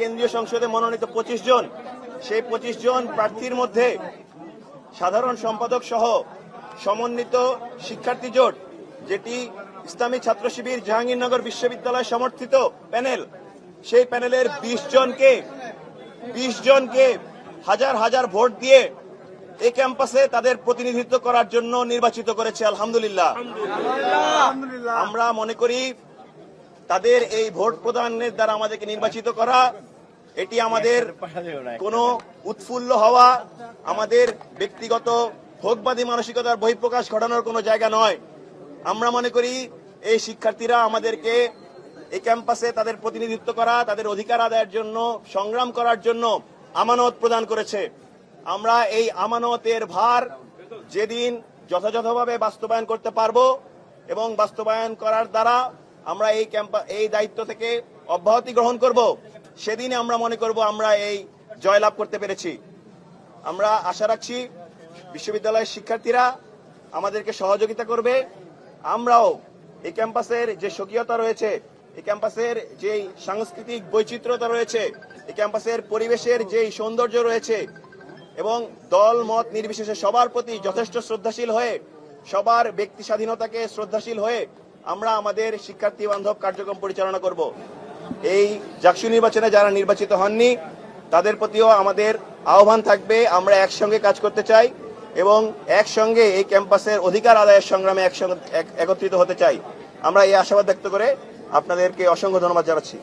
কেন্দ্রীয় সংসদে মনোনীত পঁচিশ জন। সেই পঁচিশ জন প্রার্থীর মধ্যে সাধারণ সম্পাদক সহ সমন্বিত শিক্ষার্থী জোট যেটি ইসলামী ছাত্র শিবির জাহাঙ্গীরনগর বিশ্ববিদ্যালয় সমর্থিত প্যানেল সেই প্যানেলের বিশ জনকে বিশ জনকে হাজার হাজার ভোট দিয়ে এই ক্যাম্পাসে তাদের প্রতিনিধিত্ব করার জন্য নির্বাচিত করেছে আলহামদুলিল্লাহ। আমরা মনে করি তাদের এই ভোট প্রদানের দ্বারা আমাদেরকে নির্বাচিত করা, এটি আমাদের কোনো উৎফুল্ল হওয়া, আমাদের ব্যক্তিগত ভোগবাদী মানসিকতার বহিঃপ্রকাশ ঘটানোর কোনো জায়গা নয়। আমরা মনে করি, এই শিক্ষার্থীরা আমাদেরকে এই ক্যাম্পাসে তাদের প্রতিনিধিত্ব করা, তাদের অধিকার আদায়ের জন্য, সংগ্রাম করার জন্য আমানত প্রদান করেছে। আমরা এই আমানতের ভার যেদিন যথাযথভাবে বাস্তবায়ন করতে পারব এবং বাস্তবায়ন করার দ্বারা আমরা এই ক্যাম্পা, এই দায়িত্ব থেকে অব্যাহতি গ্রহণ করব। সেদিনে আমরা মনে করব আমরা এই জয়লাভ করতে পেরেছি। আমরা আশা রাখছি বিশ্ববিদ্যালয়ের শিক্ষার্থীরা আমাদেরকে সহযোগিতা করবে। আমরাও এই ক্যাম্পাসের যে স্বকীয়তা রয়েছে, এই ক্যাম্পাসের যেই সাংস্কৃতিক বৈচিত্র্যতা রয়েছে, এই ক্যাম্পাসের পরিবেশের যেই সৌন্দর্য রয়েছে এবং দল, মত নির্বিশেষে সবার প্রতি যথেষ্ট শ্রদ্ধাশীল হয়ে, সবার ব্যক্তি স্বাধীনতাকে শ্রদ্ধাশীল হয়ে আমরা আমাদের শিক্ষার্থী বান্ধব কার্যক্রম পরিচালনা করব। এই জাকসু নির্বাচনে যারা নির্বাচিত হননি, তাদের প্রতিও আমাদের আহ্বান থাকবে, আমরা একসঙ্গে কাজ করতে চাই এবং একসঙ্গে এই ক্যাম্পাসের অধিকার আদায়ের সংগ্রামে একসঙ্গে এক- একত্রিত হতে চাই। আমরা এই আশাবাদ ব্যক্ত করে আপনাদেরকে অসংখ্য ধন্যবাদ জানাচ্ছি।